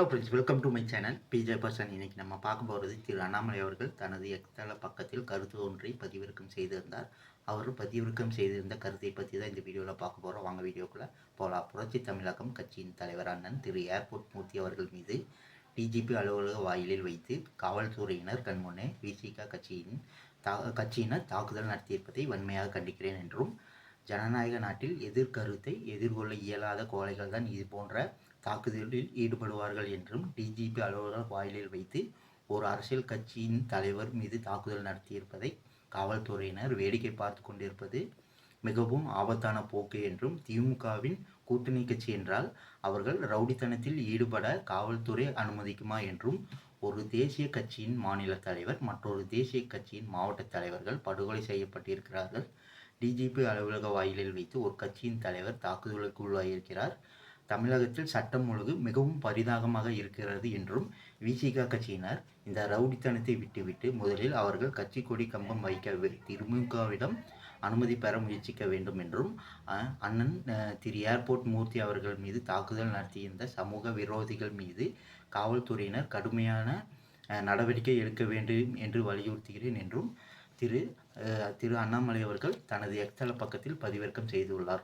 Hello friends welcome to my channel PJ person இன்னைக்கு நம்ம பார்க்க போகிறது திரு அண்ணாமலை அவர்கள் தனது எக்ஸ்தள பக்கத்தில் கருத்து ஒன்றை பதிவிறக்கம் செய்திருந்தார். அவர் பதிவிறக்கம் செய்திருந்த கருத்தை பற்றி தான் இந்த வீடியோவில் பார்க்க போகிறோம் வாங்க வீடியோக்குள்ளே போகலாம் புரட்சி தமிழகம் கட்சியின் தலைவர் அண்ணன் திரு ஏர்போர்ட் மூர்த்தி அவர்கள் மீது டிஜிபி அலுவலக வாயிலில் வைத்து காவல்துறையினர் கண்முன்னே விசிகா கட்சியின் தா கட்சியினர் தாக்குதல் நடத்தியிருப்பதை வன்மையாக கண்டிக்கிறேன் என்றும் ஜனநாயக நாட்டில் எதிர்கருத்தை எதிர்கொள்ள இயலாத கோழைகள் தான் இது போன்ற தாக்குதலில் ஈடுபடுவார்கள் என்றும் டிஜிபி அலுவலர் வாயிலில் வைத்து ஒரு அரசியல் கட்சியின் தலைவர் மீது தாக்குதல் நடத்தியிருப்பதை காவல்துறையினர் வேடிக்கை பார்த்து கொண்டிருப்பது மிகவும் ஆபத்தான போக்கு என்றும் திமுகவின் கூட்டணி கட்சி என்றால் அவர்கள் ரவுடித்தனத்தில் ஈடுபட காவல்துறை அனுமதிக்குமா என்றும் ஒரு தேசிய கட்சியின் மாநில தலைவர் மற்றொரு தேசிய கட்சியின் மாவட்ட தலைவர்கள் படுகொலை செய்யப்பட்டிருக்கிறார்கள் டிஜிபி அலுவலக வாயிலில் வைத்து ஒரு கட்சியின் தலைவர் தாக்குதலுக்கு உள்ளாகியிருக்கிறார் தமிழகத்தில் சட்டம் ஒழுங்கு மிகவும் பரிதாகமாக இருக்கிறது என்றும் விசிக கட்சியினர் இந்த ரவுடித்தனத்தை விட்டுவிட்டு முதலில் அவர்கள் கட்சி கொடி கம்பம் வைக்க திமுகவிடம் அனுமதி பெற முயற்சிக்க வேண்டும் என்றும் அண்ணன் திரு. ஏர்போர்ட் மூர்த்தி அவர்கள் மீது தாக்குதல் நடத்தியிருந்த சமூக விரோதிகள் மீது காவல்துறையினர் கடுமையான நடவடிக்கை எடுக்க வேண்டும் என்று வலியுறுத்துகிறேன் என்றும் திரு திரு அண்ணாமலை அவர்கள் தனது எக்ஸல பக்கத்தில் பதிவிறக்கம் செய்துள்ளார்.